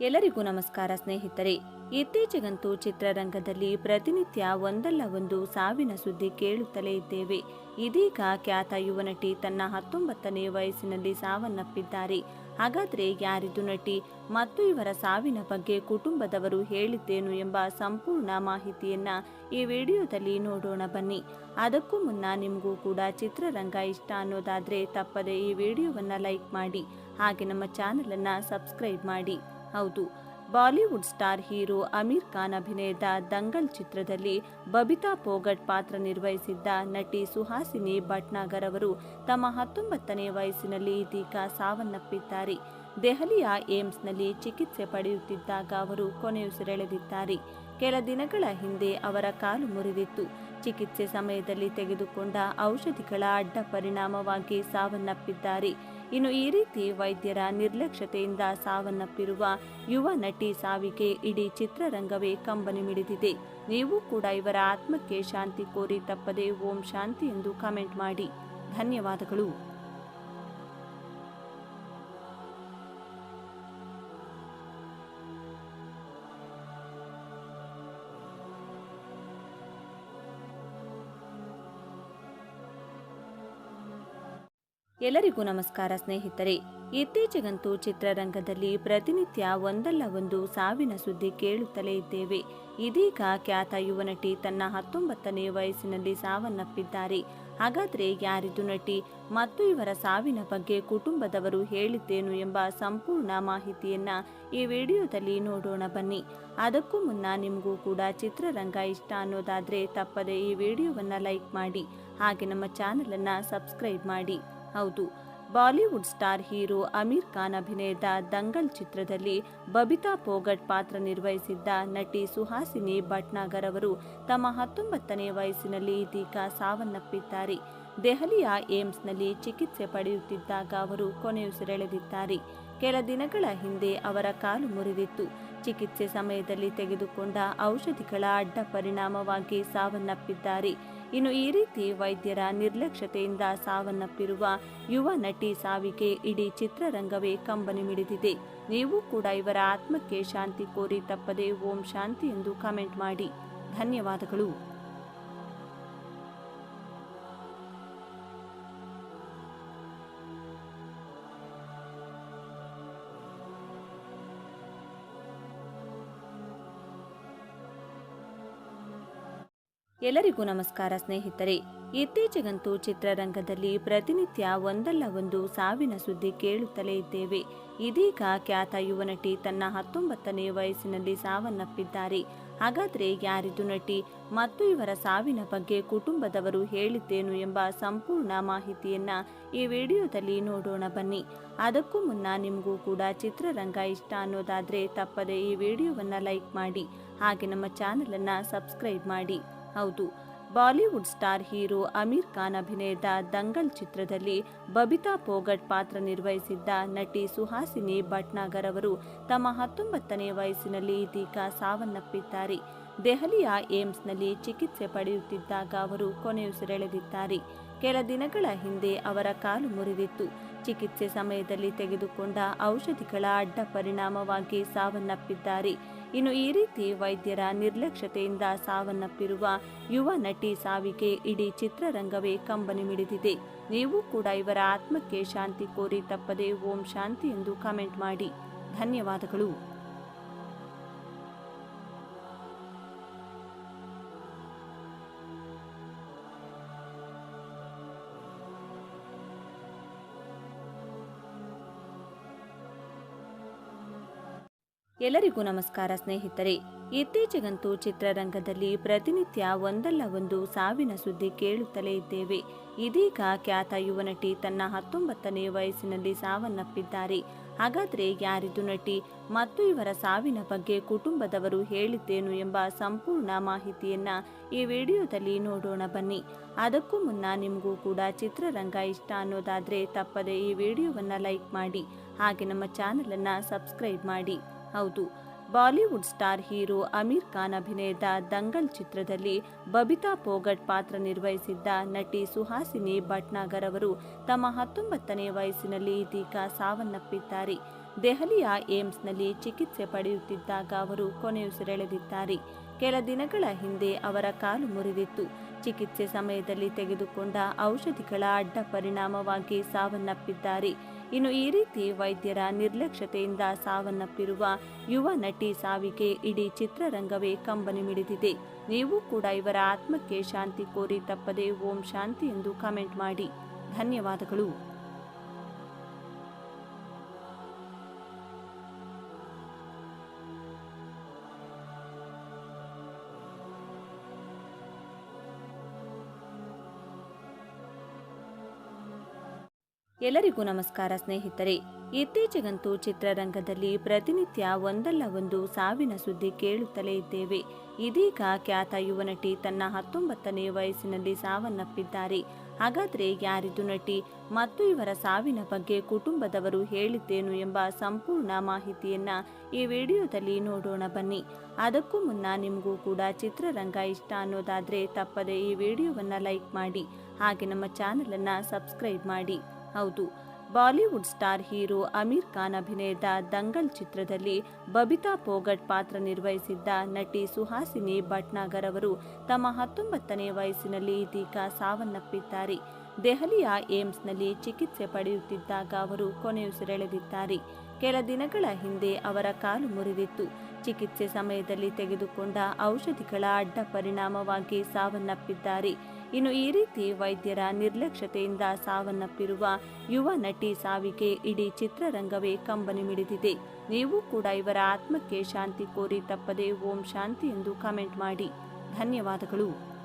ಎಲ್ಲರಿಗೂ ನಮಸ್ಕಾರ ಸ್ನೇಹಿತರೆ. ಇತ್ತೀಚೆಗಂತೂ ಚಿತ್ರರಂಗದಲ್ಲಿ ಪ್ರತಿನಿತ್ಯ ಒಂದಲ್ಲ ಒಂದು ಸಾವಿನ ಸುದ್ದಿ ಕೇಳುತ್ತಲೇ ಇದ್ದೇವೆ. ಇದೀಗ ಖ್ಯಾತ ಯುವ ನಟಿ ತನ್ನ ಹತ್ತೊಂಬತ್ತನೇ ವಯಸ್ಸಿನಲ್ಲಿ ಸಾವನ್ನಪ್ಪಿದ್ದಾರೆ. ಹಾಗಾದ್ರೆ ಯಾರಿದು ನಟಿ? ಮತ್ತು ಇವರ ಸಾವಿನ ಬಗ್ಗೆ ಕುಟುಂಬದವರು ಹೇಳಿದ್ದೇನು ಎಂಬ ಸಂಪೂರ್ಣ ಮಾಹಿತಿಯನ್ನ ಈ ವಿಡಿಯೋದಲ್ಲಿ ನೋಡೋಣ ಬನ್ನಿ. ಅದಕ್ಕೂ ಮುನ್ನ ನಿಮಗೂ ಕೂಡ ಚಿತ್ರರಂಗ ಇಷ್ಟ ಅನ್ನೋದಾದ್ರೆ ತಪ್ಪದೆ ಈ ವಿಡಿಯೋವನ್ನ ಲೈಕ್ ಮಾಡಿ. ಹಾಗೆ ನಮ್ಮ ಚಾನಲನ್ನು ಸಬ್ಸ್ಕ್ರೈಬ್ ಮಾಡಿ. ಹೌದು. Bollywood star hero Aamir Khan ಅಭಿನಯದ ದಂಗಲ್ ಚಿತ್ರದಲ್ಲಿ ಬಬಿತಾ ಪೋಗಟ್ ಪಾತ್ರ ನಿರ್ವಹಿಸಿದ್ದ ನಟಿ ಸುಹಾಸಿನಿ ಭಟ್ನಾಗರ್ ಅವರು ತಮ್ಮ ಹತ್ತೊಂಬತ್ತನೇ ವಯಸ್ಸಿನಲ್ಲಿ ಇದೀಗ ಸಾವನ್ನಪ್ಪಿದ್ದಾರೆ. ದೆಹಲಿಯ ಏಮ್ಸ್ನಲ್ಲಿ ಚಿಕಿತ್ಸೆ ಪಡೆಯುತ್ತಿದ್ದಾಗ ಅವರು ಕೊನೆಯುಸಿರೆಳೆದಿದ್ದಾರೆ. ಕೆಲ ದಿನಗಳ ಹಿಂದೆ ಅವರ ಕಾಲು ಮುರಿದಿತ್ತು. ಚಿಕಿತ್ಸೆ ಸಮಯದಲ್ಲಿ ತೆಗೆದುಕೊಂಡ ಔಷಧಿಗಳ ಅಡ್ಡ ಪರಿಣಾಮವಾಗಿ ಸಾವನ್ನಪ್ಪಿದ್ದಾರೆ. ಇನ್ನು ಈ ರೀತಿ ವೈದ್ಯರ ನಿರ್ಲಕ್ಷ್ಯತೆಯಿಂದ ಸಾವನ್ನಪ್ಪಿರುವ ಯುವ ನಟಿ ಸಾವಿಗೆ ಇಡೀ ಚಿತ್ರರಂಗವೇ ಕಂಬನಿ ಮಿಡಿದಿದೆ. ನೀವು ಕೂಡ ಇವರ ಆತ್ಮಕ್ಕೆ ಶಾಂತಿ ಕೋರಿ ತಪ್ಪದೆ ಓಂ ಶಾಂತಿ ಎಂದು ಕಮೆಂಟ್ ಮಾಡಿ. ಧನ್ಯವಾದಗಳು. ಎಲ್ಲರಿಗೂ ನಮಸ್ಕಾರ ಸ್ನೇಹಿತರೆ. ಇತ್ತೀಚೆಗಂತೂ ಚಿತ್ರರಂಗದಲ್ಲಿ ಪ್ರತಿನಿತ್ಯ ಒಂದಲ್ಲ ಒಂದು ಸಾವಿನ ಸುದ್ದಿ ಕೇಳುತ್ತಲೇ ಇದ್ದೇವೆ. ಇದೀಗ ಖ್ಯಾತ ಯುವ ನಟಿ ತನ್ನ ಹತ್ತೊಂಬತ್ತನೇ ವಯಸ್ಸಿನಲ್ಲಿ ಸಾವನ್ನಪ್ಪಿದ್ದಾರೆ. ಹಾಗಾದ್ರೆ ಯಾರಿದು ನಟಿ? ಮತ್ತು ಇವರ ಸಾವಿನ ಬಗ್ಗೆ ಕುಟುಂಬದವರು ಹೇಳಿದ್ದೇನು ಎಂಬ ಸಂಪೂರ್ಣ ಮಾಹಿತಿಯನ್ನ ಈ ವಿಡಿಯೋದಲ್ಲಿ ನೋಡೋಣ ಬನ್ನಿ. ಅದಕ್ಕೂ ಮುನ್ನ ನಿಮಗೂ ಕೂಡ ಚಿತ್ರರಂಗ ಇಷ್ಟ ಅನ್ನೋದಾದ್ರೆ ತಪ್ಪದೆ ಈ ವಿಡಿಯೋವನ್ನ ಲೈಕ್ ಮಾಡಿ. ಹಾಗೆ ನಮ್ಮ ಚಾನಲನ್ನು ಸಬ್ಸ್ಕ್ರೈಬ್ ಮಾಡಿ. ಹೌದು. Bollywood star hero Aamir Khan ಅಭಿನಯದ ದಂಗಲ್ ಚಿತ್ರದಲ್ಲಿ ಬಬಿತಾ ಪೋಗಟ್ ಪಾತ್ರ ನಿರ್ವಹಿಸಿದ್ದ ನಟಿ ಸುಹಾಸಿನಿ ಭಟ್ನಾಗರ್ ಅವರು ತಮ್ಮ ಹತ್ತೊಂಬತ್ತನೇ ವಯಸ್ಸಿನಲ್ಲಿ ಇದೀಗ ಸಾವನ್ನಪ್ಪಿದ್ದಾರೆ. ದೆಹಲಿಯ ಏಮ್ಸ್ನಲ್ಲಿ ಚಿಕಿತ್ಸೆ ಪಡೆಯುತ್ತಿದ್ದಾಗ ಅವರು ಕೊನೆಯುಸಿರೆಳೆದಿದ್ದಾರೆ ಕೆಲ ದಿನಗಳ ಹಿಂದೆ ಅವರ ಕಾಲು ಮುರಿದಿತ್ತು. ಚಿಕಿತ್ಸೆ ಸಮಯದಲ್ಲಿ ತೆಗೆದುಕೊಂಡ ಔಷಧಿಗಳ ಅಡ್ಡ ಪರಿಣಾಮವಾಗಿ ಸಾವನ್ನಪ್ಪಿದ್ದಾರೆ. ಇನ್ನು ಈ ರೀತಿ ವೈದ್ಯರ ನಿರ್ಲಕ್ಷ್ಯತೆಯಿಂದ ಸಾವನ್ನಪ್ಪಿರುವ ಯುವ ನಟಿ ಸಾವಿಗೆ ಇಡೀ ಚಿತ್ರರಂಗವೇ ಕಂಬನಿ ಮಿಡಿದಿದೆ. ನೀವು ಕೂಡ ಇವರ ಆತ್ಮಕ್ಕೆ ಶಾಂತಿ ಕೋರಿ ತಪ್ಪದೆ ಓಂ ಶಾಂತಿ ಎಂದು ಕಮೆಂಟ್ ಮಾಡಿ. ಧನ್ಯವಾದಗಳು. ಎಲ್ಲರಿಗೂ ನಮಸ್ಕಾರ ಸ್ನೇಹಿತರೆ. ಇತ್ತೀಚೆಗಂತೂ ಚಿತ್ರರಂಗದಲ್ಲಿ ಪ್ರತಿನಿತ್ಯ ಒಂದಲ್ಲ ಒಂದು ಸಾವಿನ ಸುದ್ದಿ ಕೇಳುತ್ತಲೇ ಇದ್ದೇವೆ. ಇದೀಗ ಖ್ಯಾತ ಯುವ ನಟಿ ತನ್ನ ಹತ್ತೊಂಬತ್ತನೇ ವಯಸ್ಸಿನಲ್ಲಿ ಸಾವನ್ನಪ್ಪಿದ್ದಾರೆ. ಹಾಗಾದ್ರೆ ಯಾರಿದು ನಟಿ? ಮತ್ತು ಇವರ ಸಾವಿನ ಬಗ್ಗೆ ಕುಟುಂಬದವರು ಹೇಳಿದ್ದೇನು ಎಂಬ ಸಂಪೂರ್ಣ ಮಾಹಿತಿಯನ್ನ ಈ ವಿಡಿಯೋದಲ್ಲಿ ನೋಡೋಣ ಬನ್ನಿ. ಅದಕ್ಕೂ ಮುನ್ನ ನಿಮಗೂ ಕೂಡ ಚಿತ್ರರಂಗ ಇಷ್ಟ ಅನ್ನೋದಾದ್ರೆ ತಪ್ಪದೆ ಈ ವಿಡಿಯೋವನ್ನ ಲೈಕ್ ಮಾಡಿ. ಹಾಗೆ ನಮ್ಮ ಚಾನಲನ್ನು ಸಬ್ಸ್ಕ್ರೈಬ್ ಮಾಡಿ. ಹೌದು. Bollywood star hero Aamir Khan ಅಭಿನಯದ ದಂಗಲ್ ಚಿತ್ರದಲ್ಲಿ ಬಬಿತಾ ಪೋಗಟ್ ಪಾತ್ರ ನಿರ್ವಹಿಸಿದ್ದ ನಟಿ ಸುಹಾಸಿನಿ ಭಟ್ನಾಗರ್ ಅವರು ತಮ್ಮ ಹತ್ತೊಂಬತ್ತನೇ ವಯಸ್ಸಿನಲ್ಲಿ ಇದೀಗ ಸಾವನ್ನಪ್ಪಿದ್ದಾರೆ. ದೆಹಲಿಯ ಏಮ್ಸ್ನಲ್ಲಿ ಚಿಕಿತ್ಸೆ ಪಡೆಯುತ್ತಿದ್ದಾಗ ಅವರು ಕೊನೆಯುಸಿರೆಳೆದಿದ್ದಾರೆ. ಕೆಲ ದಿನಗಳ ಹಿಂದೆ ಅವರ ಕಾಲು ಮುರಿದಿತ್ತು. ಚಿಕಿತ್ಸೆ ಸಮಯದಲ್ಲಿ ತೆಗೆದುಕೊಂಡ ಔಷಧಿಗಳ ಅಡ್ಡ ಪರಿಣಾಮವಾಗಿ ಸಾವನ್ನಪ್ಪಿದ್ದಾರೆ. ಇನ್ನು ಈ ರೀತಿ ವೈದ್ಯರ ನಿರ್ಲಕ್ಷ್ಯತೆಯಿಂದ ಸಾವನ್ನಪ್ಪಿರುವ ಯುವ ನಟಿ ಸಾವಿಗೆ ಇಡೀ ಚಿತ್ರರಂಗವೇ ಕಂಬನಿ ಮಿಡಿದಿದೆ. ನೀವು ಕೂಡ ಇವರ ಆತ್ಮಕ್ಕೆ ಶಾಂತಿ ಕೋರಿ ತಪ್ಪದೆ ಓಂ ಶಾಂತಿ ಎಂದು ಕಮೆಂಟ್ ಮಾಡಿ. ಧನ್ಯವಾದಗಳು. ಎಲ್ಲರಿಗೂ ನಮಸ್ಕಾರ ಸ್ನೇಹಿತರೆ. ಇತ್ತೀಚೆಗಂತೂ ಚಿತ್ರರಂಗದಲ್ಲಿ ಪ್ರತಿನಿತ್ಯ ಒಂದಲ್ಲ ಒಂದು ಸಾವಿನ ಸುದ್ದಿ ಕೇಳುತ್ತಲೇ ಇದ್ದೇವೆ. ಇದೀಗ ಖ್ಯಾತ ಯುವ ನಟಿ ತನ್ನ ಹತ್ತೊಂಬತ್ತನೇ ವಯಸ್ಸಿನಲ್ಲಿ ಸಾವನ್ನಪ್ಪಿದ್ದಾರೆ. ಹಾಗಾದ್ರೆ ಯಾರಿದು ನಟಿ? ಮತ್ತು ಇವರ ಸಾವಿನ ಬಗ್ಗೆ ಕುಟುಂಬದವರು ಹೇಳಿದ್ದೇನು ಎಂಬ ಸಂಪೂರ್ಣ ಮಾಹಿತಿಯನ್ನ ಈ ವಿಡಿಯೋದಲ್ಲಿ ನೋಡೋಣ ಬನ್ನಿ. ಅದಕ್ಕೂ ಮುನ್ನ ನಿಮಗೂ ಕೂಡ ಚಿತ್ರರಂಗ ಇಷ್ಟ ಅನ್ನೋದಾದ್ರೆ ತಪ್ಪದೆ ಈ ವಿಡಿಯೋವನ್ನ ಲೈಕ್ ಮಾಡಿ. ಹಾಗೆ ನಮ್ಮ ಚಾನಲನ್ನು ಸಬ್ಸ್ಕ್ರೈಬ್ ಮಾಡಿ. ಹೌದು. Bollywood star hero Aamir Khan ಅಭಿನಯದ ದಂಗಲ್ ಚಿತ್ರದಲ್ಲಿ ಬಬಿತಾ ಪೋಗಟ್ ಪಾತ್ರ ನಿರ್ವಹಿಸಿದ್ದ ನಟಿ ಸುಹಾಸಿನಿ ಭಟ್ನಾಗರ್ ಅವರು ತಮ್ಮ ಹತ್ತೊಂಬತ್ತನೇ ವಯಸ್ಸಿನಲ್ಲಿ ಇದೀಗ ಸಾವನ್ನಪ್ಪಿದ್ದಾರೆ. ದೆಹಲಿಯ ಏಮ್ಸ್ನಲ್ಲಿ ಚಿಕಿತ್ಸೆ ಪಡೆಯುತ್ತಿದ್ದಾಗ ಅವರು ಕೊನೆಯುಸಿರೆಳೆದಿದ್ದಾರೆ. ಕೆಲ ದಿನಗಳ ಹಿಂದೆ ಅವರ ಕಾಲು ಮುರಿದಿತ್ತು. ಚಿಕಿತ್ಸೆ ಸಮಯದಲ್ಲಿ ತೆಗೆದುಕೊಂಡ ಔಷಧಿಗಳ ಅಡ್ಡ ಪರಿಣಾಮವಾಗಿ ಸಾವನ್ನಪ್ಪಿದ್ದಾರೆ. ಇನ್ನು ಈ ರೀತಿ ವೈದ್ಯರ ನಿರ್ಲಕ್ಷ್ಯತೆಯಿಂದ ಸಾವನ್ನಪ್ಪಿರುವ ಯುವ ನಟಿ ಸಾವಿಗೆ ಇಡೀ ಚಿತ್ರರಂಗವೇ ಕಂಬನಿ ಮಿಡಿದಿದೆ. ನೀವು ಕೂಡ ಇವರ ಆತ್ಮಕ್ಕೆ ಶಾಂತಿ ಕೋರಿ ತಪ್ಪದೆ ಓಂ ಶಾಂತಿ ಎಂದು ಕಮೆಂಟ್ ಮಾಡಿ. ಧನ್ಯವಾದಗಳು. ಎಲ್ಲರಿಗೂ ನಮಸ್ಕಾರ ಸ್ನೇಹಿತರೆ. ಇತ್ತೀಚೆಗಂತೂ ಚಿತ್ರರಂಗದಲ್ಲಿ ಪ್ರತಿನಿತ್ಯ ಒಂದಲ್ಲ ಒಂದು ಸಾವಿನ ಸುದ್ದಿ ಕೇಳುತ್ತಲೇ ಇದ್ದೇವೆ. ಇದೀಗ ಖ್ಯಾತ ಯುವ ನಟಿ ತನ್ನ ಹತ್ತೊಂಬತ್ತನೇ ವಯಸ್ಸಿನಲ್ಲಿ ಸಾವನ್ನಪ್ಪಿದ್ದಾರೆ. ಹಾಗಾದ್ರೆ ಯಾರಿದು ನಟಿ? ಮತ್ತು ಇವರ ಸಾವಿನ ಬಗ್ಗೆ ಕುಟುಂಬದವರು ಹೇಳಿದ್ದೇನು ಎಂಬ ಸಂಪೂರ್ಣ ಮಾಹಿತಿಯನ್ನ ಈ ವಿಡಿಯೋದಲ್ಲಿ ನೋಡೋಣ ಬನ್ನಿ. ಅದಕ್ಕೂ ಮುನ್ನ ನಿಮಗೂ ಕೂಡ ಚಿತ್ರರಂಗ ಇಷ್ಟ ಅನ್ನೋದಾದ್ರೆ ತಪ್ಪದೆ ಈ ವಿಡಿಯೋವನ್ನ ಲೈಕ್ ಮಾಡಿ. ಹಾಗೆ ನಮ್ಮ ಚಾನಲನ್ನು ಸಬ್ಸ್ಕ್ರೈಬ್ ಮಾಡಿ. ಹೌದು. Bollywood star hero Aamir Khan ಅಭಿನಯದ ದಂಗಲ್ ಚಿತ್ರದಲ್ಲಿ ಬಬಿತಾ ಪೋಗಟ್ ಪಾತ್ರ ನಿರ್ವಹಿಸಿದ್ದ ನಟಿ ಸುಹಾಸಿನಿ ಭಟ್ನಾಗರ್ ಅವರು ತಮ್ಮ ಹತ್ತೊಂಬತ್ತನೇ ವಯಸ್ಸಿನಲ್ಲಿ ಇದೀಗ ಸಾವನ್ನಪ್ಪಿದ್ದಾರೆ. ದೆಹಲಿಯ ಏಮ್ಸ್ನಲ್ಲಿ ಚಿಕಿತ್ಸೆ ಪಡೆಯುತ್ತಿದ್ದಾಗ ಅವರು ಕೊನೆಯುಸಿರೆಳೆದಿದ್ದಾರೆ ಕೆಲ ದಿನಗಳ ಹಿಂದೆ ಅವರ ಕಾಲು ಮುರಿದಿತ್ತು. ಚಿಕಿತ್ಸೆ ಸಮಯದಲ್ಲಿ ತೆಗೆದುಕೊಂಡ ಔಷಧಿಗಳ ಅಡ್ಡ ಪರಿಣಾಮವಾಗಿ ಸಾವನ್ನಪ್ಪಿದ್ದಾರೆ. ಇನ್ನು ಈ ರೀತಿ ವೈದ್ಯರ ನಿರ್ಲಕ್ಷ್ಯತೆಯಿಂದ ಸಾವನ್ನಪ್ಪಿರುವ ಯುವ ನಟಿ ಸಾವಿಗೆ ಇಡೀ ಚಿತ್ರರಂಗವೇ ಕಂಬನಿ ಮಿಡಿದಿದೆ. ನೀವು ಕೂಡ ಇವರ ಆತ್ಮಕ್ಕೆ ಶಾಂತಿ ಕೋರಿ ತಪ್ಪದೆ ಓಂ ಶಾಂತಿ ಎಂದು ಕಮೆಂಟ್ ಮಾಡಿ. ಧನ್ಯವಾದಗಳು.